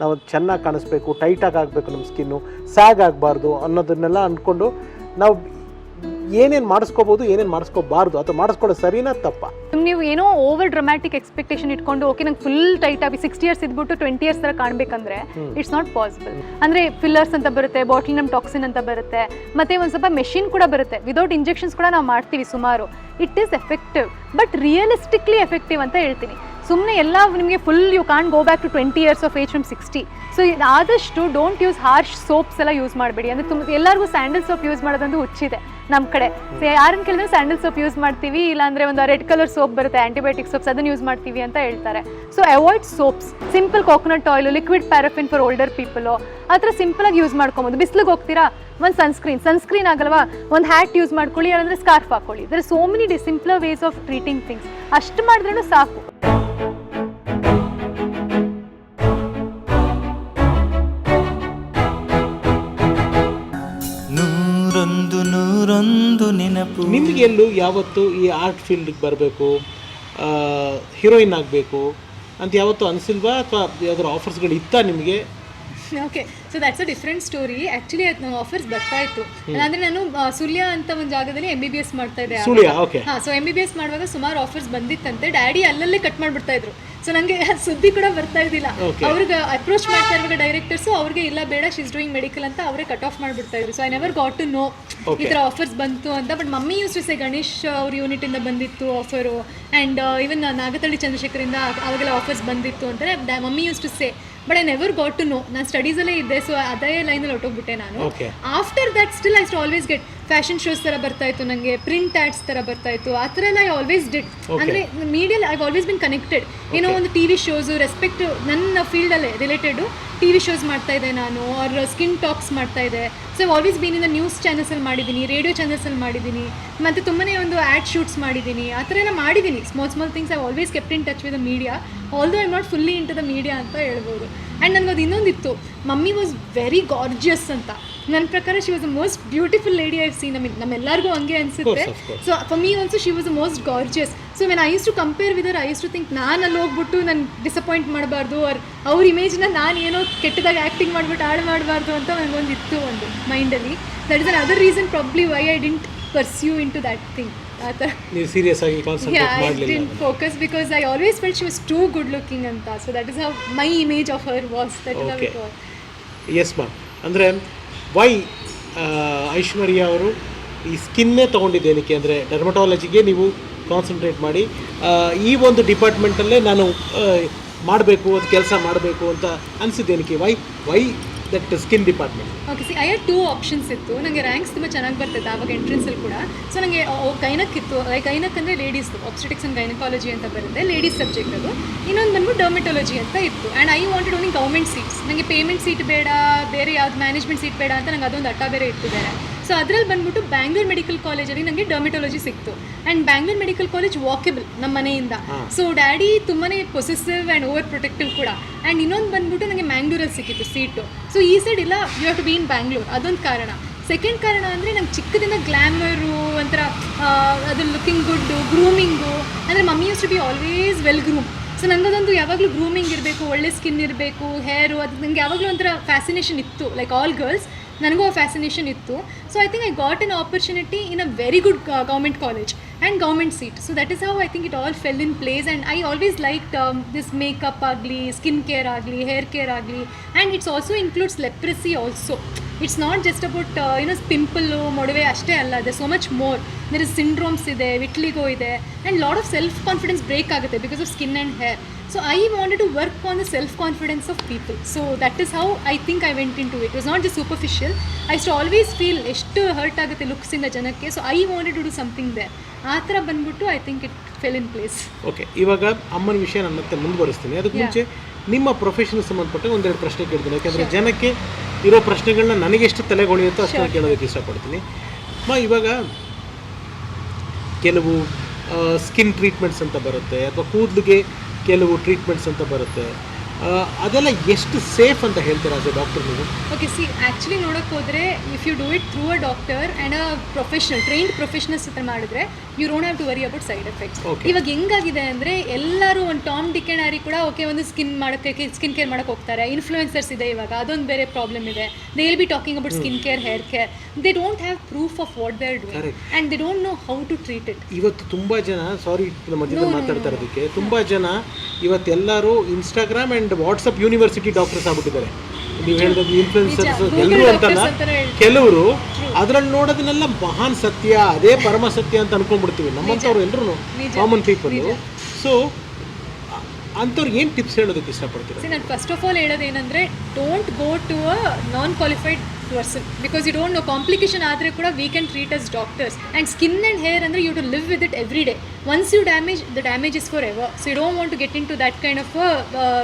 ನಾವು ಚೆನ್ನಾಗಿ ಕಾಣಿಸ್ಬೇಕು ಟೈಟಾಗಿ ಆಗಬೇಕು ನಮ್ಮ ಸ್ಕಿನ್ನು ಸ್ಯಾಗ್ ಆಗಬಾರ್ದು ಅನ್ನೋದನ್ನೆಲ್ಲ ಅಂದ್ಕೊಂಡು ನಾವು ಏನೇನು ಮಾಡಿಸ್ಕೋಬೋದು ಏನೇನು ಮಾಡಿಸ್ಕೋಬಾರ್ದು ಅಥವಾ ಮಾಡಿಸ್ಕೊಳ್ಳೋ ಸರಿನಾ ತಪ್ಪ? ನೀವು ಏನೋ ಓವರ್ ಡ್ರಮ್ಯಾಟಿಕ್ ಎಕ್ಸ್ಪೆಕ್ಟೇಷನ್ ಇಟ್ಕೊಂಡು ಓಕೆ ನಂಗೆ ಫುಲ್ ಟೈಟ್ ಆಗಿ ಸಿಕ್ಸ್ಟಿ ಇಯರ್ಸ್ ಇದ್ಬಿಟ್ಟು ಟ್ವೆಂಟಿ ಇಯರ್ಸ್ ಥರ ಕಾಣಬೇಕಂದ್ರೆ ಇಟ್ಸ್ ನಾಟ್ ಪಾಸಿಬಲ್ ಅಂದರೆ ಫಿಲ್ಲರ್ಸ್ ಅಂತ ಬರುತ್ತೆ ಬಾಟ್ಲಿನಮ್ ಟಾಕ್ಸಿನ್ ಅಂತ ಬರುತ್ತೆ ಮತ್ತೆ ಒಂದು ಸ್ವಲ್ಪ ಮೆಷಿನ್ ಕೂಡ ಬರುತ್ತೆ. ವಿದೌಟ್ ಇಂಜೆಕ್ಷನ್ಸ್ ಕೂಡ ನಾವು ಮಾಡ್ತೀವಿ ಸುಮಾರು. It is effective but realistically effective ಅಂತ ಹೇಳ್ತೀನಿ. ಸುಮ್ಮನೆ ಎಲ್ಲ ನಿಮಗೆ full you can go back to twenty years of age from sixty so ಆದಷ್ಟು ಡೋಂಟ್ ಯೂಸ್ ಹಾರ್ಶ್ ಸೋಪ್ಸ್ ಎಲ್ಲ ಯೂಸ್ ಮಾಡಬೇಡಿ. ಅಂದರೆ ತುಂಬ, ಎಲ್ಲರಿಗೂ ಸ್ಯಾಂಡಲ್ ಸೋಪ್ ಯೂಸ್ ಮಾಡೋದಂತೂ ಹುಚ್ಚಿದೆ ನಮ್ಮ ಕಡೆ. ಸೊ ಯಾರನ್ನ ಕೇಳಿದ್ರೆ ಸ್ಯಾಂಡಲ್ ಸೋಪ್ ಯೂಸ್ ಮಾಡ್ತೀವಿ, ಇಲ್ಲಾಂದರೆ ಒಂದು ರೆಡ್ ಕಲರ್ ಸೋಪ್ ಬರುತ್ತೆ ಆ್ಯಂಟಿಬಯೋಟಿಕ್ ಸೋಪ್ಸ್ ಅದನ್ನು ಯೂಸ್ ಮಾಡ್ತೀವಿ ಅಂತ ಹೇಳ್ತಾರೆ. So avoid soaps simple coconut oil liquid paraffin for older people ಆ ಥರ ಸಿಂಪಲಾಗಿ ಯೂಸ್ ಮಾಡ್ಕೊಬೋದು. ಬಿಸಿಲಿಗೆ ಹೋಗ್ತೀರಾ? ಒಂದು ಸನ್ಸ್ಕ್ರೀನ್ ಸನ್ಸ್ಕ್ರೀನ್ ಆಗಲ್ವಾ? ಒಂದು ಹ್ಯಾಟ್ ಯೂಸ್ ಮಾಡ್ಕೊಳ್ಳಿ, ಇಲ್ಲಾಂದ್ರೆ ಸ್ಕಾರ್ಫ್ ಹಾಕೊಳ್ಳಿ. There so many the simpler ways of treating things ಅಷ್ಟು ಮಾಡಿದ್ರೂ ಸಾಕು. ನಿಮಗೆ ಯಾವತ್ತು ಈ ಆರ್ಟ್ ಫೀಲ್ಡ್ಗೆ ಬರಬೇಕು ಹೀರೋಯಿನ್ ಆಗಬೇಕು ಅಂತ ಯಾವತ್ತು ಅನಿಸಿಲ್ವಾ? ಅಥವಾ ಯಾವ್ದಾದ್ರು ಆಫರ್ಸ್ಗಳು ಇತ್ತಾ ನಿಮಗೆ? Okay so that's a different story actually ಅದು ಆಫರ್ಸ್ ಬರ್ತಾ ಇತ್ತು. ಅಂದರೆ ನಾನು ಸುಳ್ಯ ಅಂತ ಒಂದು ಜಾಗದಲ್ಲಿ ಎಂ ಬಿ ಬಿ ಎಸ್ ಮಾಡ್ತಾ ಇದ್ದೆ. ಹಾಂ ಓಕೆ ಹಾ so M B B S ಮಾಡುವಾಗ ಸುಮಾರು ಆಫರ್ಸ್ ಬಂದಿತ್ತಂತೆ. ಡ್ಯಾಡಿ ಅಲ್ಲಲ್ಲೇ ಕಟ್ ಮಾಡಿಬಿಡ್ತಾ ಇದ್ರು. ಸೊ ನಂಗೆ ಸುದ್ದಿ ಕೂಡ ಬರ್ತಾ ಇದ್ದಿಲ್ಲ. ಅವ್ರಿಗೆ ಅಪ್ರೋಚ್ ಮಾಡ್ತಾ ಇರುವಾಗ ಡೈರೆಕ್ಟರ್ಸ್ ಅವ್ರಿಗೆ ಇಲ್ಲ ಬೇಡ ಶೀಸ್ ಡೂಯಿಂಗ್ ಮೆಡಿಕಲ್ ಅಂತ ಅವರೇ ಕಟ್ ಆಫ್ ಮಾಡ್ಬಿಡ್ತಾ ಇದ್ರು. So I never got to know ಈ ಥರ ಆಫರ್ಸ್ ಬಂತು ಅಂತ. But mummy used to say Ganesh ಅವ್ರ ಇಂದ ಬಂದಿತ್ತು offer and even Nagathihalli Chandrashekhar ಇಂದ ಅವಾಗೆಲ್ಲ ಆಫರ್ಸ್ ಬಂದಿತ್ತು ಅಂತಾರೆ mummy used to say but I never got to know ನಾನು ಸ್ಟಡೀಸಲ್ಲೇ ಇದ್ದೆ ಸೊ ಅದೇ ಲೈನಲ್ಲಿ ಹೊಟ್ಟೋಗ್ಬಿಟ್ಟೆ ನಾನು. ಆಫ್ಟರ್ ದಟ್ ಸ್ಟಿಲ್ ಐ ಸ್ಟ್ ಆಲ್ವೇಸ್ ಗೆಟ್ ಫ್ಯಾಷನ್ ಶೋಸ್ ಥರ ಬರ್ತಾ ಇತ್ತು ನನಗೆ ಪ್ರಿಂಟ್ ಆ್ಯಡ್ಸ್ ಥರ ಬರ್ತಾ ಇತ್ತು. ಆ ಥರ ಎಲ್ಲ ಐ ಆಲ್ವೇಸ್ ಡಿಡ್ ಅಂದರೆ ಮೀಡಿಯಲ್ಲಿ ಐ ಆಲ್ವೇಸ್ ಬಿನ್ ಕನೆಕ್ಟೆಡ್ ಏನೋ ಒಂದು ಟಿ ವಿ ಶೋಸು ರೆಸ್ಪೆಕ್ಟ್ ನನ್ನ ಫೀಲ್ಡಲ್ಲೇ ರಿಲೇಟೆಡು ಟಿ ವಿ ಶೋಸ್ ಮಾಡ್ತಾ ಇದ್ದೆ ನಾನು ಅವ್ರ ಸ್ಕಿನ್ ಟಾಕ್ಸ್ ಮಾಡ್ತಾ ಇದ್ದೆ. So I always been in news ಚಾನಲ್ಸಲ್ಲಿ ಮಾಡಿದ್ದೀನಿ ರೇಡಿಯೋ ಚಾನಲ್ಸಲ್ಲಿ ಮಾಡಿದ್ದೀನಿ. ಮತ್ತು ತುಂಬಾ ಒಂದು ಆ್ಯಡ್ ಶೂಟ್ಸ್ ಮಾಡಿದ್ದೀನಿ. ಆ ಥರ ಎಲ್ಲ ಮಾಡಿದ್ದೀನಿ. Small small things I always kept in touch with the media although I not fully in to the media ಅಂತ ಹೇಳ್ಬೋದು. ಆ್ಯಂಡ್ ನನಗದು ಇನ್ನೊಂದಿತ್ತು. ಮಮ್ಮಿ ವಾಸ್ ವೆರಿ ಗಾರ್ಜಿಯಸ್ ಅಂತ. ನನ್ನ ಪ್ರಕಾರ she was a most beautiful lady I've seen ನಮಗೆ ನಮ್ಮೆಲ್ಲರಿಗೂ ಹಂಗೆ ಅನಿಸುತ್ತೆ. So for me also she was a most gorgeous so when I used to compare with I used to think ನಾನು ಅಲ್ಲಿ ಹೋಗ್ಬಿಟ್ಟು ನಾನು ಡಿಸಪಾಯಿಂಟ್ ಮಾಡಬಾರ್ದು ಅವ್ರ ಅವ್ರ ಇಮೇಜ್ನ ನಾನು ಏನೋ ಕೆಟ್ಟದಾಗಿ ಆ್ಯಕ್ಟಿಂಗ್ ಮಾಡಿಬಿಟ್ಟು ಹಾಳು ಮಾಡಬಾರ್ದು ಅಂತ ನನಗೊಂದು ಇತ್ತು ಒಂದು ಮೈಂಡಲ್ಲಿ that is another reason probably why I didn't pursue in to that thing ಆ ಥರ ಸೀರಿಯಸ್ ಆಗಿ focus because I always felt she was too good looking ಅಂತ. So that is how my image of her was that is yes ma'am ಅಂದರೆ why Aishwarya ಅವರು ಈ ಸ್ಕಿನ್ನೇ ತೊಗೊಂಡಿದ್ದೇನಕ್ಕೆ ಅಂದರೆ ಡರ್ಮಟಾಲಜಿಗೆ ನೀವು concentrate ಮಾಡಿ ಈ ಒಂದು ಡಿಪಾರ್ಟ್ಮೆಂಟಲ್ಲೇ ನಾನು ಮಾಡಬೇಕು ಅದು ಕೆಲಸ ಮಾಡಬೇಕು ಅಂತ ಅನಿಸಿದ್ದೇನಕ್ಕೆ why why that skin department okay see I had two options ಇತ್ತು. ನನಗೆ ರ್ಯಾಂಕ್ಸ್ ತುಂಬ ಚೆನ್ನಾಗಿ ಬರ್ತಿತ್ತು ಆವಾಗ ಎಂಟ್ರೆನ್ಸಲ್ಲಿ ಕೂಡ. ಸೊ ನನಗೆ ಗೈನಕ್ ಇತ್ತು. ಲೈಕ್ ಗೈನಕ್ ಅಂದರೆ ಲೇಡೀಸ್ ಆಬ್ಸ್ಟಿಟಿಕ್ಸ್ ಆ್ಯಂಡ್ ಗೈನಕಾಲಜಿ ಅಂತ ಬರುತ್ತೆ. ಲೇಡೀಸ್ ಸಬ್ಜೆಕ್ಟ್ ಅದು. ಇನ್ನೊಂದು ಬಂದ್ಬಿಟ್ಟು ಡರ್ಮೆಟಾಲಜಿ ಅಂತ ಇತ್ತು. And I wanted only government seats ನನಗೆ ಪೇಮೆಂಟ್ ಸೀಟ್ ಬೇಡ, ಬೇರೆ ಯಾವ್ದು ಮ್ಯಾನೇಜ್ಮೆಂಟ್ ಸೀಟ್ ಬೇಡ ಅಂತ ನಂಗೆ ಅದೊಂದು ಅಟ್ಟ ಬೇರೆ ಇಟ್ಟಿದ್ದಾರೆ. ಸೊ ಅದರಲ್ಲಿ ಬಂದ್ಬಿಟ್ಟು ಬ್ಯಾಂಗ್ಳೂರ್ ಮೆಡಿಕಲ್ ಕಾಲೇಜಲ್ಲಿ ನನಗೆ ಡರ್ಮಿಟಾಲಜಿ ಸಿಕ್ತು. And Bangalore medical college walkable ನಮ್ಮ ಮನೆಯಿಂದ. ಸೊ ಡ್ಯಾಡಿ ತುಂಬಾ ಪೊಸೆಸಿವ್ ಆ್ಯಂಡ್ ಓವರ್ ಪ್ರೊಟೆಕ್ಟಿವ್ ಕೂಡ. ಆ್ಯಂಡ್ ಇನ್ನೊಂದು ಬಂದ್ಬಿಟ್ಟು ನನಗೆ ಮ್ಯಾಂಗ್ಳೂರಲ್ಲಿ ಸಿಕ್ಕಿತ್ತು ಸೀಟು ಸೊ ಈ ಸೈಡ್ ಇಲ್ಲ you have to be in Bangalore ಅದೊಂದು ಕಾರಣ. ಸೆಕೆಂಡ್ ಕಾರಣ ಅಂದರೆ ನಂಗೆ ಚಿಕ್ಕದಿಂದ ಗ್ಲ್ಯಾಮರು ಒಂಥರ ಅದು ಲುಕಿಂಗ್ ಗುಡ್ಡು ಗ್ರೂಮಿಂಗು ಅಂದರೆ mummy use to be always well groom so ನನಗದೊಂದು ಯಾವಾಗಲೂ ಗ್ರೂಮಿಂಗ್ ಇರಬೇಕು ಒಳ್ಳೆ ಸ್ಕಿನ್ ಇರಬೇಕು ಹೇರು ಅದು ನನಗೆ ಯಾವಾಗಲೂ ಒಂಥರ ಫ್ಯಾಸಿನೇಷನ್ ಇತ್ತು. ಲೈಕ್ ಆಲ್ ಗರ್ಲ್ಸ್ ನನಗೂ ಆ ಫ್ಯಾಸಿನೇಷನ್ ಇತ್ತು. So I think I got an opportunity in a very good government college and government seat so that is how I think it all fell in place and I always like this makeup ಆಗಲಿ skin care ಆಗಲಿ hair care ಆಗಲಿ and it's also includes leprosy also it's not just about you know pimple ಮೊಡವೆ ಅಷ್ಟೇ ಅಲ್ಲ there so much more there is syndromes ಇದೆ vitiligo ಇದೆ and lot of self confidence break ಆಗುತ್ತೆ because of skin and hair so I wanted to work on the self confidence of people so that is how I think I went in to it was not just superficial I ಸ್ಟು always feel ಎಷ್ಟು hurt ಆಗುತ್ತೆ ಲುಕ್ಸಿಂದ ಜನಕ್ಕೆ. So I wanted to do something there ಆ ಥರ ಬಂದ್ಬಿಟ್ಟು I think it fell in place okay ಇವಾಗ ಅಮ್ಮನ ವಿಷಯ ನಾನು ಮತ್ತೆ ಮುಂದುವರಿಸ್ತೀನಿ. ಅದಕ್ಕೆ ಮುಂಚೆ ನಿಮ್ಮ ಪ್ರೊಫೆಷನ್ ಸಂಬಂಧಪಟ್ಟ ಒಂದೆರಡು ಪ್ರಶ್ನೆ ಕೇಳ್ತೀನಿ. ಯಾಕಂದರೆ ಜನಕ್ಕೆ ಇರೋ ಪ್ರಶ್ನೆಗಳನ್ನ ನನಗೆ ಎಷ್ಟು ತಲೆಗೊಳಿಯುತ್ತೋ ಅಷ್ಟನ್ನು ಕೇಳೋದಕ್ಕೆ ಇಷ್ಟಪಡ್ತೀನಿ. ಮ ಇವಾಗ ಕೆಲವು ಸ್ಕಿನ್ ಟ್ರೀಟ್ಮೆಂಟ್ಸ್ ಅಂತ ಬರುತ್ತೆ. ಅಥವಾ ಕೂದಲಿಗೆ ಕೆಲವು ಟ್ರೀಟ್ಮೆಂಟ್ಸ್ ಅಂತ ಬರುತ್ತೆ. ಅದೆಲ್ಲ ಎಷ್ಟು ಸೇಫ್ ಅಂತ ಹೇಳ್ತೀರಾ ಅದು ಡಾಕ್ಟರ್ ನೀವು? ಓಕೆ ಸಿ ಆ್ಯಕ್ಚುಲಿ ನೋಡೋಕೆ ಹೋದರೆ if you do it through a doctor and a professional trained professionals ಹತ್ರ ಮಾಡಿದ್ರೆ you don't have to worry about side effects. ಇವಾಗ ಹೆಂಗಾಗಿದೆ ಅಂದರೆ ಎಲ್ಲರೂ ಒಂದು ಟಾಮ್ ಡಿಕೆನಾರಿ ಕೂಡ ಓಕೆ ಒಂದು ಸ್ಕಿನ್ ಮಾಡೋಕ್ಕೆ ಸ್ಕಿನ್ ಕೇರ್ ಮಾಡೋಕೆ ಹೋಗ್ತಾರೆ. ಇನ್ಫ್ಲೂಯೆನ್ಸರ್ಸ್ ಇದೆ ಇವಾಗ ಅದೊಂದು ಬೇರೆ ಪ್ರಾಬ್ಲಮ್ ಇದೆ. They will be talking about skin care hair care they don't have proof of what they are doing Correct. And they don't know how to treat it ಇವತ್ತು ತುಂಬ ಜನ ಸಾರಿ ನಮ್ಮ ಅದಕ್ಕೆ ಮಾತಾಡ್ತಾ ಇರೋದಕ್ಕೆ ತುಂಬ ಜನ ಇವತ್ತೆಲ್ಲರೂ Instagram and WhatsApp university doctors ಆಗ್ಬಿಟ್ಟಿದ್ದಾರೆ. ನೀವು ಹೇಳಿದ ಇನ್ಫ್ಲುಯೆನ್ಸರ್ಸ್ ಎಲ್ಲರೂ ಅಂತಲ್ಲ. ಕೆಲವರು ಅದ್ರಲ್ಲಿ ನೋಡೋದನ್ನೆಲ್ಲ ಮಹಾನ್ ಸತ್ಯ ಅದೇ ಪರಮ ಸತ್ಯ ಅಂತ ಅನ್ಕೊಂಡ್ಬಿಡ್ತೀವಿ. ನಮ್ಮಂಥವ್ರು ಎಲ್ಲರೂ. ಕಾಮನ್ ಪೀಪಲ್ ಸೊ ಅಂಥವ್ರಿಗೆ ಏನು ಟಿಪ್ಸ್ ಹೇಳೋದಕ್ಕೆ ಇಷ್ಟಪಡ್ತೀರಾ? ನಾನು first of all ಹೇಳೋದೇನಂದ್ರೆ don't go to a non qualified person because you don't know complication ಆದರೆ ಕೂಡ we can treat us doctors and skin and hair ಅಂದರೆ you to live with it every day once you damage the damage is for ever so you don't want to get in to that kind of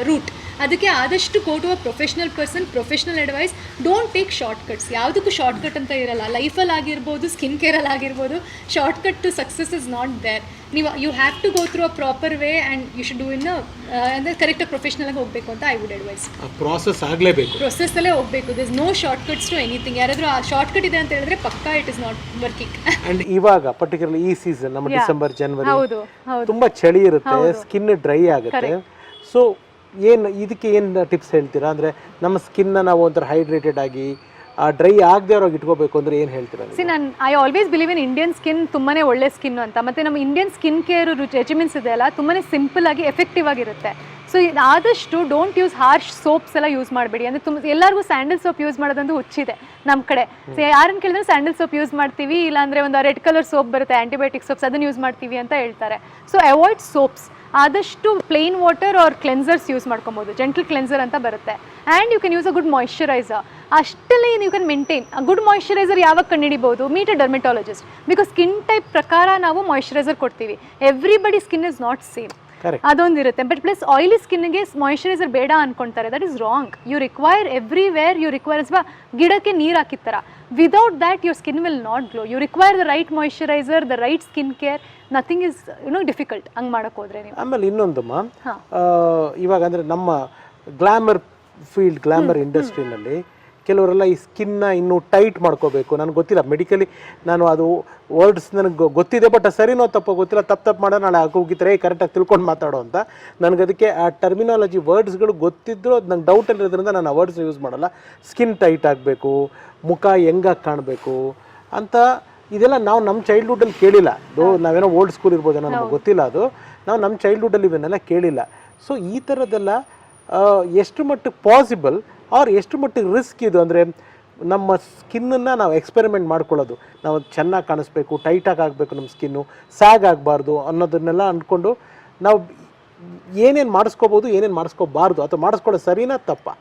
route ಅದಕ್ಕೆ ಆದಷ್ಟು go to a professional person professional advice don't take short cuts ಯಾವುದಕ್ಕೂ short cut ಅಂತ ಇರಲ್ಲ. ಲೈಫಲ್ಲಿ ಆಗಿರ್ಬೋದು skin ಕೇರಲ್ಲಿ ಆಗಿರ್ಬೋದು short cut to success is not there ನೀವು you have to go through a proper way and you should do in ಅಂದರೆ ಕರೆಕ್ಟಾಗಿ ಪ್ರೊಫೆಷ್ನಲಾಗಿ ಹೋಗಬೇಕು ಅಂತ I would advise process process ಆಗಲೇಬೇಕು. ಪ್ರೊಸೆಸ್ಸಲ್ಲೇ ಹೋಗಬೇಕು. This no short cuts to anything ಯಾರಾದರೂ ಆ ಶಾರ್ಟ್ ಕಟ್ ಇದೆ ಅಂತ ಹೇಳಿದ್ರೆ ಪಕ್ಕಾ it is not working and ಇವಾಗ ಪರ್ಟಿಕ್ಯುಲರ್ಲಿ ಈ ಸೀಸನ್ ನಮ್ಮ ಡಿಸೆಂಬರ್ ಜನವರಿ ಹೌದು ಹೌದು. ತುಂಬಾ ಚಳಿ ಇರುತ್ತೆ ಸ್ಕಿನ್ ಡ್ರೈ ಆಗುತ್ತೆ. ಸೊ ಏನು ಇದಕ್ಕೆ ಏನು ಟಿಪ್ಸ್ ಹೇಳ್ತೀರಾ? ಅಂದರೆ ನಮ್ಮ ಸ್ಕಿನ್ನ ನಾವು ಒಂಥರ ಹೈಡ್ರೇಟೆಡ್ ಆಗಿ ಡ್ರೈ ಆಗದೆ ಅವ್ರಿಗೆ ಇಟ್ಕೋಬೇಕು ಅಂದ್ರೆ ಏನು ಹೇಳ್ತೀರಾ ಸಿ ನಾನು I always believe in Indian skin ತುಂಬಾ ಒಳ್ಳೆ ಸ್ಕಿನ್ ಅಂತ. ಮತ್ತು ನಮ್ಮ ಇಂಡಿಯನ್ ಸ್ಕಿನ್ ಕೇರ್ ರೆಜಿಮೆಂಟ್ಸ್ ಇದೆ ಅಲ್ಲ ತುಂಬಾ ಸಿಂಪಲ್ ಆಗಿ ಎಫೆಕ್ಟಿವ್ ಆಗಿರುತ್ತೆ. ಸೊ ಆದಷ್ಟು ಡೋಂಟ್ ಯೂಸ್ ಹಾರ್ಶ್ ಸೋಪ್ಸ್ ಎಲ್ಲ ಯೂಸ್ ಮಾಡಬೇಡಿ. ಅಂದರೆ ತುಂಬ, ಎಲ್ಲರಿಗೂ ಸ್ಯಾಂಡಲ್ ಸೋಪ್ ಯೂಸ್ ಮಾಡೋದೊಂದು ಹುಚ್ಚಿದೆ ನಮ್ಮ ಕಡೆ. ಸೊ ಯಾರನ್ನು ಕೇಳಿದ್ರೆ ಸ್ಯಾಂಡಲ್ ಸೋಪ್ ಯೂಸ್ ಮಾಡ್ತೀವಿ, ಇಲ್ಲಾಂದರೆ ಒಂದು ರೆಡ್ ಕಲರ್ ಸೋಪ್ ಬರುತ್ತೆ ಆ್ಯಂಟಿಬಯೋಟಿಕ್ ಸೋಪ್ಸ್ ಅದನ್ನು ಯೂಸ್ ಮಾಡ್ತೀವಿ ಅಂತ ಹೇಳ್ತಾರೆ. ಸೊ ಅವಾಯ್ಡ್ ಸೋಪ್ಸ್ ಆದಷ್ಟು plain water or cleansers use ಮಾಡ್ಕೊಬೋದು. ಜೆಂಟಲ್ ಕ್ಲೆನ್ಸರ್ ಅಂತ ಬರುತ್ತೆ. And you can use a good moisturiser ಅಷ್ಟಲ್ಲಿ you can maintain good moisturiser ಯಾವಾಗ ಕಂಡುಹಿಡಿಬೋದು meet a dermatologist because skin type ಪ್ರಕಾರ ನಾವು ಮಾಯಿಶ್ಚರೈಸರ್ ಕೊಡ್ತೀವಿ. Everybody skin is not same. ಅದೊಂದಿರುತ್ತೆ. But plus oily ಸ್ಕಿನ್ಗೆ ಮಾಯಶ್ಚರೈಸರ್ ಬೇಡ ಅನ್ಕೊಂತಾರೆ. That is wrong you require everywhere you require ಅಥವಾ ಗಿಡಕ್ಕೆ ನೀರು ಹಾಕಿತ್ತರ without that your skin will not glow you require the right moisturiser the right skin care nothing is you know difficult ಹಂಗೆ ಮಾಡಕ್ಕೆ ಹೋದ್ರೆ ನೀವು. ಆಮೇಲೆ ಇನ್ನೊಂದು ಮಾ ಇವಾಗ ಅಂದ್ರೆ ನಮ್ಮ ಗ್ಲಾಮರ್ ಫೀಲ್ಡ್ ಗ್ಲಾಮರ್ ಇಂಡಸ್ಟ್ರಿನಲ್ಲಿ ಕೆಲವರೆಲ್ಲ ಈ ಸ್ಕಿನ್ನ ಇನ್ನೂ ಟೈಟ್ ಮಾಡ್ಕೋಬೇಕು. ನನಗೆ ಗೊತ್ತಿಲ್ಲ. ಮೆಡಿಕಲಿ ನಾನು ಅದು ವರ್ಡ್ಸ್ ನನಗೆ ಗೊತ್ತಿದೆ ಬಟ್ ಸರಿನೋ ತಪ್ಪೋ ಗೊತ್ತಿಲ್ಲ. ತಪ್ಪು ತಪ್ಪು ಮಾಡೋ ನಾಳೆ ಹೋಗಿದ್ರೆ ಕರೆಕ್ಟಾಗಿ ತಿಳ್ಕೊಂಡು ಮಾತಾಡೋ ಅಂತ. ನನಗೆ ಅದಕ್ಕೆ ಆ ಟರ್ಮಿನಾಲಜಿ ವರ್ಡ್ಸ್ಗಳು ಗೊತ್ತಿದ್ರು ಅದು ನಂಗೆ ಡೌಟ್ ಇರೋದ್ರಿಂದ ನಾನು ಆ ವರ್ಡ್ಸ್ ಯೂಸ್ ಮಾಡಲ್ಲ. ಸ್ಕಿನ್ ಟೈಟ್ ಆಗಬೇಕು ಮುಖ ಹೆಂಗಾಗಿ ಕಾಣಬೇಕು ಅಂತ ಇದೆಲ್ಲ ನಾವು ನಮ್ಮ ಚೈಲ್ಡ್ಹುಡ್ಡಲ್ಲಿ ಕೇಳಿಲ್ಲ. ಅದು ನಾವೇನೋ ಓಲ್ಡ್ ಸ್ಕೂಲ್ ಇರ್ಬೋದೇನೋ ನಮಗೆ ಗೊತ್ತಿಲ್ಲ ಅದು. ನಾವು ನಮ್ಮ ಚೈಲ್ಡ್ಹುಡ್ಡಲ್ಲಿ ಇವನ್ನೆಲ್ಲ ಕೇಳಿಲ್ಲ. ಸೊ ಈ ಥರದ್ದೆಲ್ಲ ಎಷ್ಟು ಮಟ್ಟಿಗೆ ಪಾಸಿಬಲ್ ಆರ್ ಎಷ್ಟು ಮಟ್ಟಿಗೆ ರಿಸ್ಕ್ ಇದು ಅಂದರೆ ನಮ್ಮ ಸ್ಕಿನ್ನನ್ನು ನಾವು ಎಕ್ಸ್ಪೆರಿಮೆಂಟ್ ಮಾಡ್ಕೊಳ್ಳೋದು. ನಾವು ಚೆನ್ನಾಗಿ ಕಾಣಿಸ್ಬೇಕು ಟೈಟಾಗಿ ಆಗಬೇಕು ನಮ್ಮ ಸ್ಕಿನ್ನು ಸ್ಯಾಗ್ ಆಗಬಾರ್ದು ಅನ್ನೋದನ್ನೆಲ್ಲ ಅಂದ್ಕೊಂಡು ನಾವು ಏನೇನು ಮಾಡಿಸ್ಕೋಬೋದು, ಏನೇನು ಮಾಡಿಸ್ಕೋಬಾರ್ದು ಅಥವಾ ಮಾಡಿಸ್ಕೊಳ್ಳೋ ಸರಿನಾ ತಪ್ಪಾ?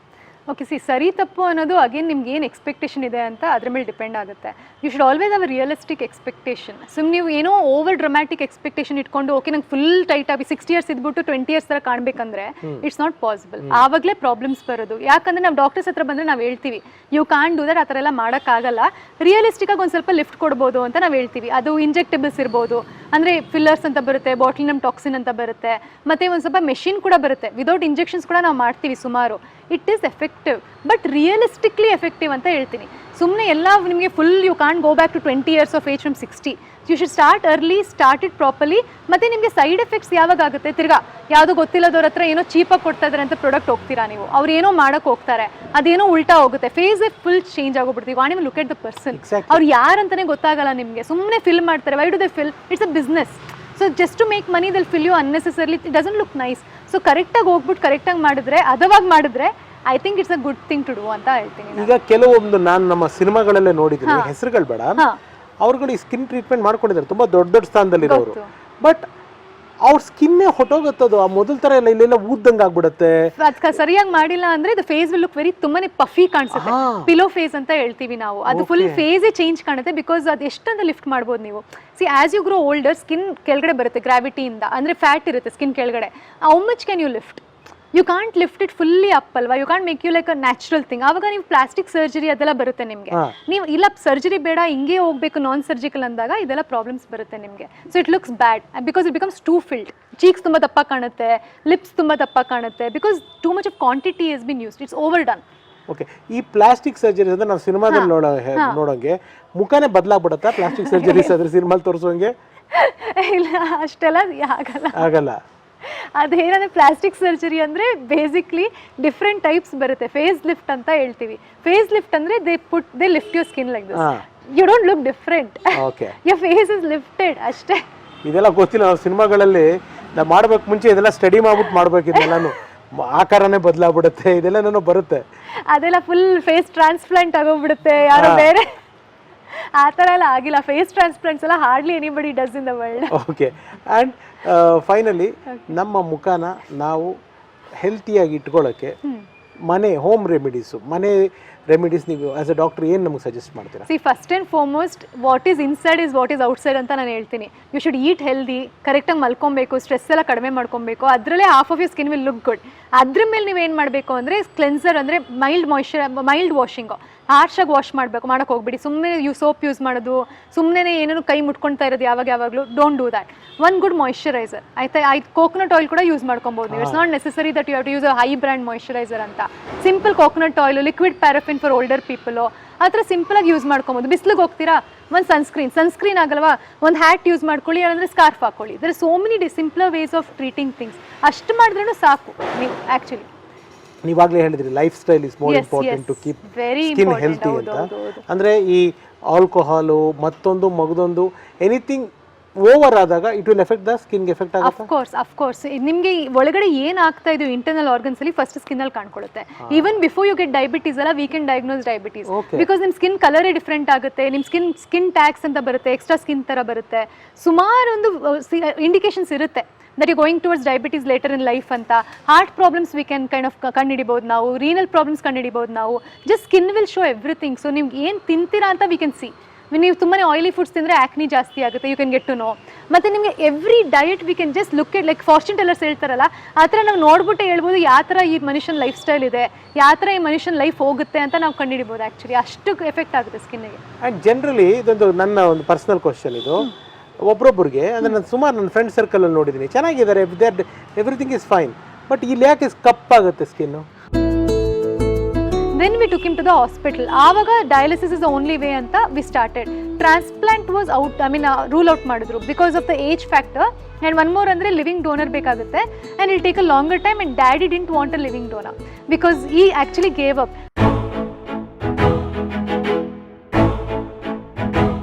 ಓಕೆ ಸಿ ಸರಿ ತಪ್ಪು ಅನ್ನೋದು ಅಗೇನ್ ನಿಮ್ಗೆ ಏನು ಎಕ್ಸ್ಪೆಕ್ಟೇಷನ್ ಇದೆ ಅಂತ ಅದ್ರ ಮೇಲೆ ಡಿಪೆಂಡ್ ಆಗುತ್ತೆ. You should always have realistic expectation ಸುಮ್ ನೀವು ಏನೋ ಓವರ್ ಡ್ರಮ್ಯಾಟಿಕ್ ಎಕ್ಸ್ಪೆಕ್ಟೇಷನ್ ಇಟ್ಕೊಂಡು ಓಕೆ ನಂಗೆ ಫುಲ್ ಟೈಟ್ ಆಗಿ ಸಿಕ್ಸ್ಟಿ ಇಯರ್ಸ್ ಇದ್ಬಿಟ್ಟು ಟ್ವೆಂಟಿ ಇಯರ್ಸ್ ಥರ ಕಾಣಬೇಕಂದ್ರೆ ಇಟ್ಸ್ ನಾಟ್ ಪಾಸಿಬಲ್ ಆವಾಗಲೇ ಪ್ರಾಬ್ಲಮ್ಸ್ ಬರೋದು. ಯಾಕಂದ್ರೆ ನಾವು ಡಾಕ್ಟರ್ಸ್ ಹತ್ರ ಬಂದರೆ ನಾವು ಹೇಳ್ತೀವಿ ಯು ಕಾನ್ ಡೂ ದಟ್ ಆ ಥರ ಎಲ್ಲ ಮಾಡೋಕ್ಕಾಗಲ್ಲ. ರಿಯಲಿಸ್ಟಿಕ್ ಆಗಿ ಒಂದು ಸ್ವಲ್ಪ ಲಿಫ್ಟ್ ಕೊಡ್ಬೋದು ಅಂತ ನಾವು ಹೇಳ್ತೀವಿ. ಅದು ಇಂಜೆಕ್ಟಿಬಲ್ಸ್ ಇರ್ಬೋದು ಅಂದರೆ ಫಿಲ್ಲರ್ಸ್ ಅಂತ ಬರುತ್ತೆ ಬಾಟ್ಲಿನಮ್ ಟಾಕ್ಸಿನ್ ಅಂತ ಬರುತ್ತೆ, ಮತ್ತು ಒಂದು ಸ್ವಲ್ಪ ಮೆಷಿನ್ ಕೂಡ ಬರುತ್ತೆ. ವಿದೌಟ್ ಇಂಜೆಕ್ಷನ್ಸ್ ಕೂಡ ನಾವು ಮಾಡ್ತೀವಿ ಸುಮಾರು. It is effective but realistically effective ಅಂತ ಹೇಳ್ತೀನಿ. ಸುಮ್ಮನೆ ಎಲ್ಲ ನಿಮಗೆ full you can go back to twenty years of age from sixty you should start early start it properly ಮತ್ತು ನಿಮಗೆ ಸೈಡ್ ಎಫೆಕ್ಟ್ಸ್ ಯಾವಾಗ ಆಗುತ್ತೆ? ತಿರ್ಗಾ ಯಾವುದು ಗೊತ್ತಿಲ್ಲದವ್ರ ಹತ್ರ ಏನೋ ಚೀಪಾಗಿ ಕೊಡ್ತಾ ಇದ್ದಾರೆ ಅಂತ ಪ್ರಾಡಕ್ಟ್ ಹೋಗ್ತೀರಾ ನೀವು? ಅವ್ರು ಏನೋ ಮಾಡೋಕೆ ಹೋಗ್ತಾರೆ. ಅದೇನೋ ಉಲ್ಟಾ ಹೋಗುತ್ತೆ. ಫೇಸ್ ಫುಲ್ ಚೇಂಜ್ ಆಗೋಗ್ಬಿಡ್ತೀವಿ. ವಾಣಿ ಲುಕ್ ಎಟ್ ದ ಪರ್ಸನ್. ಅವ್ರು ಯಾರಂತಾನೆ ಗೊತ್ತಾಗಲ್ಲ ನಿಮಗೆ. ಸುಮ್ಮನೆ ಫಿಲ್ ಮಾಡ್ತಾರೆ. Why do the fill it's a business so just to make money they'll fill you unnecessarily it doesn't look nice so ಕರೆಕ್ಟಾಗಿ ಹೋಗ್ಬಿಟ್ಟು ಕರೆಕ್ಟಾಗಿ ಮಾಡಿದ್ರೆ ಅದವಾಗಿ ಮಾಡಿದ್ರೆ I think it's a good thing to do ಅಂತ ಹೇಳ್ತೀನಿ. ಈಗ ಕೆಲವೊಂದು ನಾನು ನಮ್ಮ ಸಿನಿಮಾಗಳಲ್ಲೇ ನೋಡಿದ್ದೀನಿ. ಹೆಸರುಗಳು ಬೇಡ. ಅವ್ರುಗಳು ಈ ಸ್ಕಿನ್ ಟ್ರೀಟ್ಮೆಂಟ್ ಮಾಡ್ಕೊಂಡಿದ್ದಾರೆ. ತುಂಬಾ ದೊಡ್ಡ ದೊಡ್ಡ ಸ್ಥಾನದಲ್ಲಿರೋರು. ಬಟ್ ಅವ್ರ ಸ್ಕಿನ್ನೇ ಹೊಟ್ಟೋಗುತ್ತದು ಆ ಮೊದಲ ತರ ಎಲ್ಲ ಇಲ್ಲೆಲ್ಲ ಊದ್ದಂಗೆ ಆಗ್ಬಿಡುತ್ತೆ. ಸರಿಯಾಗಿ ಮಾಡಿಲ್ಲ ಅಂದ್ರೆ ಇದು ಫೇಸ್ ಲುಕ್ ವೆರಿ ತುಂಬಾನೇ ಪಫಿ ಕಾಣಿಸುತ್ತೆ. ಪಿಲೋ ಫೇಸ್ ಅಂತ ಹೇಳ್ತೀವಿ ನಾವು. ಅದು ಫುಲ್ ಫೇಸೇ ಚೇಂಜ್ ಕಾಣುತ್ತೆ ಬಿಕಾಸ್ ಅದು ಎಷ್ಟಂತ ಲಿಫ್ಟ್ ಮಾಡ್ಬೋದು ನೀವು. See as you grow older skin ಕೆಳಗಡೆ ಬರುತ್ತೆ ಗ್ರಾವಿಟಿಯಿಂದ ಅಂದ್ರೆ ಫ್ಯಾಟ್ ಇರುತ್ತೆ ಸ್ಕಿನ್ ಕೆಳಗಡೆ. How much can you lift you can't lift it fully up ಅಲ್ವಾ? You can't make you like a natural thing ಅವಾಗ ನೀವು ಪ್ಲಾಸ್ಟಿಕ್ ಸರ್ಜರಿ ಅದೆಲ್ಲ ಬರುತ್ತೆ ನಿಮಗೆ. ನೀವು ಇಲ್ಲ ಸರ್ಜರಿ ಬೇಡ ಹಿಂಗೆ ಹೋಗ್ಬೇಕು ನಾನ್ ಸರ್ಜಿಕಲ್ ಅಂದಾಗ ಇದೆಲ್ಲ ಪ್ರಾಬ್ಲಮ್ಸ್ ಬರುತ್ತೆ ನಿಮಗೆ. So it looks bad because it becomes too filled cheeks ತುಂಬ ದಪ್ಪ ಕಾಣುತ್ತೆ ಲಿಪ್ಸ್ ತುಂಬ ದಪ್ಪ ಕಾಣುತ್ತೆ because too much of quantity is been used it's over done okay ಈ ಪ್ಲಾಸ್ಟಿಕ್ ಸರ್ಜರಿ ಅಂದ್ರೆ ನಾವು ಸಿನಿಮಾದಲ್ಲಿ ನೋಡೋ ನೋಡೋಂಗೆ ಮುಖನೇ ಬದಲಾಗ್ಬಿಡುತ್ತಾ ಪ್ಲಾಸ್ಟಿಕ್ ಸರ್ಜರೀಸ್ ಅದ್ರ ಸಿನಿಮಾಲ್ ತೋರಿಸೋಂಗೆ? ಇಲ್ಲ ಅಷ್ಟೆಲ್ಲ ಆಗಲ್ಲ ಆಗಲ್ಲ. ಅದೇನಂದ್ರೆ ಪ್ಲಾಸ್ಟಿಕ್ ಸರ್ಜರಿ ಅಂದರೆ ಬೇಸಿಕ್ಲಿ ಡಿಫ್ರೆಂಟ್ ಟೈಪ್ಸ್ ಬರುತ್ತೆ. ಫೇಸ್ ಲಿಫ್ಟ್ ಅಂತ ಹೇಳ್ತೀವಿ. ಫೇಸ್ ಲಿಫ್ಟ್ ಅಂದರೆ they put they lift your skin like this you don't look different okay your face is lifted ಅಷ್ಟೇ. ಇದೆಲ್ಲ ಗೊತ್ತಿಲ್ಲ ನಾವು ಸಿನಿಮಾಗಳಲ್ಲಿ ನಾವು ಮಾಡ್ಬೇಕು ಮುಂಚೆ ಇದೆಲ್ಲ ಸ್ಟಡಿ ಮಾಡ್ಬಿಟ್ಟು ಮಾಡ್ಬೇಕು ಇದೆಲ್ಲಾನು. ಆಕಾರನೇ ಬದಲಾಗ್ಬಿಡುತ್ತೆ ಇದೆಲ್ಲ ಬರುತ್ತೆ. ಅದೆಲ್ಲ ಫುಲ್ ಫೇಸ್ ಟ್ರಾನ್ಸ್ಪ್ಲಾಂಟ್ ಆಗೋಗ್ಬಿಡುತ್ತೆ ಯಾರೋ ಬೇರೆ. ಆ ಥರ ಎಲ್ಲ ಆಗಿಲ್ಲ. ಫೇಸ್ ಟ್ರಾನ್ಸ್ಪ್ಲಾಂಟ್ಸ್ ಎಲ್ಲ hardly anybody does in the world okay and finally ನಮ್ಮ ಮುಖನ ನಾವು ಹೆಲ್ತಿಯಾಗಿ ಇಟ್ಕೊಳ್ಳೋಕ್ಕೆ ಮನೆ ಹೋಮ್ ರೆಮಿಡೀಸು ಮನೆ ರೆಮಿಡೀಸ್ ನೀವು ಆಸ್ ಎ ಡಾಕ್ಟರ್ ಏನು ನಮಗೆ ಸಜೆಸ್ಟ್ ಮಾಡ್ತೀರಾ? See first and foremost what is inside is what is outside ಅಂತ ನಾನು ಹೇಳ್ತೀನಿ. ಯು ಶುಡ್ ಈಟ್ ಹೆಲ್ದಿ ಕರೆಕ್ಟಾಗಿ ಮಲ್ಕೊಬೇಕು ಸ್ಟ್ರೆಸ್ ಎಲ್ಲ ಕಡಿಮೆ ಮಾಡ್ಕೊಬೇಕು. ಅದರಲ್ಲೇ half of you skin will look good ಅದ್ರ ಮೇಲೆ ನೀವೇನು ಮಾಡಬೇಕು ಅಂದರೆ ಕ್ಲೆನ್ಸರ್ ಅಂದರೆ ಮೈಲ್ಡ್ ಮಾಯ್ಶ್ಚರ್ ಮೈಲ್ಡ್ ವಾಷಿಂಗು ಹಾರ್ಶಾಗಿ ವಾಶ್ ಮಾಡಬೇಕು ಮಾಡೋಕೆ ಹೋಗ್ಬಿಡಿ. ಸುಮ್ಮನೆ ಯು ಸೋಪ್ ಯೂಸ್ ಮಾಡೋದು ಸುಮ್ಮನೆ ಏನೇನು ಕೈ ಮುಟ್ಕೊಳ್ತಾ ಇರೋದು ಯಾವಾಗ ಯಾವಾಗಲೂ don't do that one good moisturiser ಆಯ್ತಾ ಆಯ್ತು ಕೋಕೋನಟ್ ಆಯಿಲ್ ಕೂಡ ಯೂಸ್ ಮಾಡ್ಕೊಬೋದು it's not necessary that you have to use a high brand moisturiser ಅಂತ. Simple coconut oil liquid paraffin for older people ಆ ಥರ ಸಿಂಪಲಾಗಿ ಯೂಸ್ ಮಾಡ್ಕೊಬೋದು. ಬಿಸಿಲಿಗೆ ಹೋಗ್ತೀರಾ? ಒಂದು ಸನ್ಸ್ಕ್ರೀನ್ ಸನ್ಸ್ಕ್ರೀನ್ ಆಗಲ್ವಾ? ಒಂದು ಹ್ಯಾಟ್ ಯೂಸ್ ಮಾಡ್ಕೊಳ್ಳಿ ಅಂದರೆ ಸ್ಕಾರ್ಫ್ ಹಾಕೊಳ್ಳಿ. There so many the simpler ways of treating things ಅಷ್ಟು ಮಾಡಿದ್ರೂ ಸಾಕು. ನೀವು ಆ್ಯಕ್ಚುಲಿ ನೀವಾಗಲೇ ಹೇಳಿದ್ರಿ lifestyle is more important to keep skin. Healthy ಅಂತ. ಅಂದರೆ ಈ ಆಲ್ಕೋಹಾಲು ಮತ್ತೊಂದು ಮಗದೊಂದು ಎನಿಥಿಂಗ್ ಓವರ್ ಆದಾಗ it will effect the skin effect ಆಗುತ್ತಾ? ಆಫ್ ಕೋರ್ಸ್ ನಿಮಗೆ ಒಳಗಡೆ ಏನು ಆಗ್ತಾ ಇದು ಇಂಟರ್ನಲ್ ಆರ್ಗನ್ಸ್ ಅಲ್ಲಿ ಫಸ್ಟ್ ಸ್ಕಿನ್ ಅಲ್ಲಿ ಕಾಣ್ಕೊಳ್ಳುತ್ತೆ. Even before you get diabetes ಅಲ್ಲ we can diagnose diabetes. Because ನಿಮ್ಮ ಸ್ಕಿನ್ ಕಲರೇ ಡಿಫ್ರೆಂಟ್ ಆಗುತ್ತೆ ನಿಮ್ಮ ಸ್ಕಿನ್ ಸ್ಕಿನ್ ಟ್ಯಾಕ್ಸ್ ಅಂತ ಬರುತ್ತೆ ಎಕ್ಸ್ಟ್ರಾ ಸ್ಕಿನ್ ತರ ಬರುತ್ತೆ. ಸುಮಾರು ಒಂದು ಇಂಡಿಕೇಶನ್ಸ್ ಇರುತ್ತೆ. That you going towards diabetes later in life ಅಂತ heart problems we can kind of ಕಂಡುಹಿಡಿಬೋದು ನಾವು ರೀನಲ್ ಪ್ರಾಬ್ಲಮ್ಸ್ ಕಂಡುಹಿಡಿಬೋದು ನಾವು just skin will show everything so ನಿಮ್ಗೆ ಏನು ತಿಂತೀರಾ ಅಂತ ವಿ ಕ್ಯಾನ್ ಸಿ ನೀವು ತುಂಬಾ ಆಯಿಲಿ ಫುಡ್ಸ್ ತಿಂದರೆ ಆ್ಯಕ್ನಿ ಜಾಸ್ತಿ ಆಗುತ್ತೆ you can get to know ಮತ್ತು ನಿಮಗೆ every diet we can just look it like fortune tellers ಹೇಳ್ತಾರಲ್ಲ, ಆ ಥರ ನಾವು ನೋಡ್ಬಿಟ್ಟೆ ಹೇಳ್ಬೋದು ಯಾವ ಥರ ಈ ಮನುಷ್ಯನ ಲೈಫ್ ಸ್ಟೈಲ್ ಇದೆ ಯಾವ ಥರ ಈ ಮನುಷ್ಯನ ಲೈಫ್ ಹೋಗುತ್ತೆ ಅಂತ ನಾವು ಕಂಡುಹಿಡಿಬೋದು ಆ್ಯಕ್ಚುಲಿ ಅಷ್ಟು ಎಫೆಕ್ಟ್ ಆಗುತ್ತೆ ಸ್ಕಿನ್ನಿಗೆ ಆ್ಯಂಡ್ ಜನರಲಿ ಇದೊಂದು ನನ್ನ ಒಂದು ಪರ್ಸನಲ್ ಕ್ವಶನ್ ಇದು. ಒಬ್ರೊಬ್ರಿಗೆ, ಅಂದರೆ ನಾನು ಸುಮಾರು ನನ್ನ ಫ್ರೆಂಡ್ ಸರ್ಕಲಲ್ಲಿ ನೋಡಿದ್ದೀನಿ ಚೆನ್ನಾಗಿದ್ದಾರೆ there everything is fine but ಇಲ್ಲಿ ಯಾಕೆ ಕಪ್ಪಾಗುತ್ತೆ skin then we took him to the hospital ಆವಾಗ ಡಯಾಲಿಸಿಸ್ ಇಸ್ ಓನ್ಲಿ ವೇ ಅಂತ we started transplant was out I mean rule out ಮಾಡಿದ್ರು. Because of the age factor and one more ಅಂದರೆ living donor ಬೇಕಾಗುತ್ತೆ. And it'll take a longer time and daddy didn't want a living donor because ಈ actually gave up